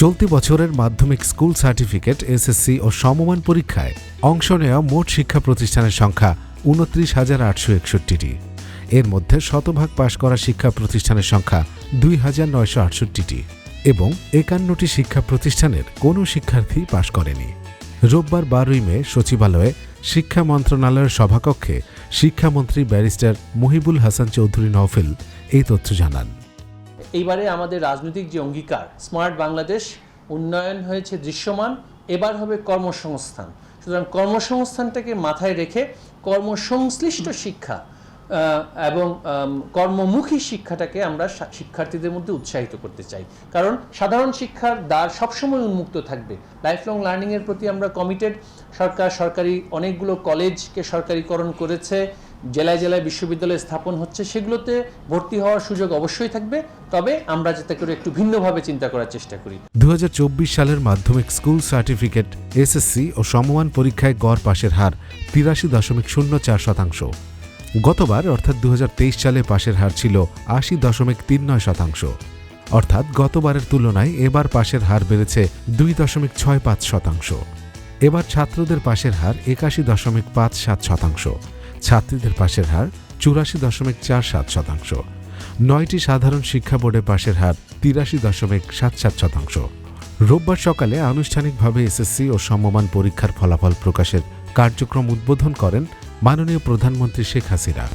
চলতি বছরের মাধ্যমিক স্কুল সার্টিফিকেট, এসএসসি ও সমমান পরীক্ষায় অংশ নেওয়া মোট শিক্ষা প্রতিষ্ঠানের সংখ্যা উনত্রিশ হাজার আটশো একষট্টিটি। এর মধ্যে শতভাগ পাশ করা শিক্ষা প্রতিষ্ঠানের সংখ্যা দুই হাজার নয়শো আটষট্টিটি এবং একান্নটি শিক্ষা প্রতিষ্ঠানের কোনো শিক্ষার্থী পাশ করেনি। রোববার বারোই মে সচিবালয়ে শিক্ষা মন্ত্রণালয়ের সভাকক্ষে শিক্ষামন্ত্রী ব্যারিস্টার মহিবুল হাসান চৌধুরী নওফেল এই তথ্য জানান। এইবারে আমাদের রাজনৈতিক যে অঙ্গীকার, স্মার্ট বাংলাদেশ উন্নয়ন হয়েছে দৃশ্যমান, এবার হবে কর্মসংস্থান। সুতরাং কর্মসংস্থানটাকে মাথায় রেখে কর্মসংশ্লিষ্ট শিক্ষা এবং কর্মমুখী শিক্ষাটাকে আমরা শিক্ষার্থীদের মধ্যে উৎসাহিত করতে চাই। কারণ সাধারণ শিক্ষার দ্বার সবসময় উন্মুক্ত থাকবে। লাইফ লং লার্নিংয়ের প্রতি আমরা কমিটেড সরকার, সরকারি অনেকগুলো কলেজকে সরকারিকরণ করেছে। জেলায় জেলায় বিশ্ববিদ্যালয় স্থাপন হচ্ছে, সেগুলোতে ভর্তি হওয়ার সুযোগ অবশ্যই থাকবে। তবে আমরা যাতে করে একটু ভিন্নভাবে চিন্তা করার চেষ্টা করি। দু সালের মাধ্যমিক স্কুল সার্টিফিকেট, এসএসসি ও সমমান পরীক্ষায় গড় পাশের হার তিরাশি দশমিক শূন্য চার শতাংশ। গতবার, অর্থাৎ দু হাজার তেইশ সালে পাশের হার ছিল আশি দশমিক তিন নয় শতাংশ। অর্থাৎ গতবারের তুলনায় এবার পাশের হার বেড়েছে দুই দশমিক ছয় পাঁচ শতাংশ। এবার ছাত্রদের পাশের হার একাশি দশমিক পাঁচ সাত শতাংশ। ছাত্রীদের পাশের হার চুরাশি দশমিক চার সাত শতাংশ। নয়টি সাধারণ শিক্ষা বোর্ডের পাশের হার তিরাশি দশমিক সাত সাত শতাংশ। রোববার সকালে আনুষ্ঠানিকভাবে এসএসসি ও সমমান পরীক্ষার ফলাফল প্রকাশের কার্যক্রম উদ্বোধন করেন মাননীয় প্রধানমন্ত্রী শেখ হাসিনা।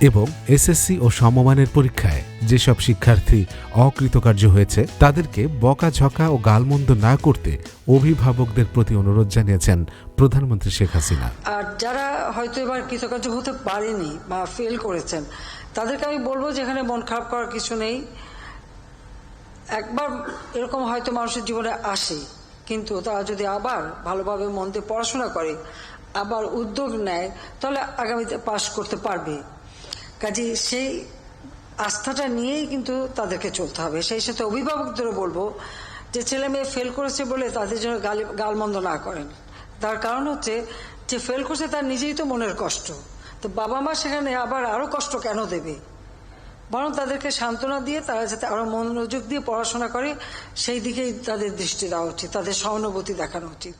এবং এসএসসি ও সমমানের পরীক্ষায় যেসব শিক্ষার্থী অকৃতকার্য হয়েছে, তাদেরকে বকাঝকা ও গালমন্দ না করতে অভিভাবকদের প্রতি অনুরোধ জানিয়েছেন প্রধানমন্ত্রী শেখ হাসিনা। আর যারা হয়তো এবার কৃতকার্য হতে পারেনি বা ফেল করেছেন, তাদেরকে আমি বলব যে এখানে মন খারাপ করার কিছু নেই। একবার এরকম হয়তো মানুষের জীবনে আসে, কিন্তু তারা যদি আবার ভালোভাবে মন দিয়ে পড়াশোনা করে, আবার উদ্যোগ নেয়, তাহলে আগামীতে পাশ করতে পারবে। কাজে সেই আস্থাটা নিয়েই কিন্তু তাদেরকে চলতে হবে। সেই সাথে অভিভাবকদেরও বলব যে ছেলে মেয়ে ফেল করেছে বলে তাদের জন্য গালি, গালমন্দ না করেন। তার কারণ হচ্ছে যে ফেল করছে তার নিজেই তো মনের কষ্ট। তো বাবা মা সেখানে আবার আরও কষ্ট কেন দেবে? বরং তাদেরকে সান্ত্বনা দিয়ে তারা যাতে আরও মনোযোগ দিয়ে পড়াশোনা করে, সেই দিকেই তাদের দৃষ্টি দেওয়া উচিত, তাদের সহানুভূতি দেখানো উচিত।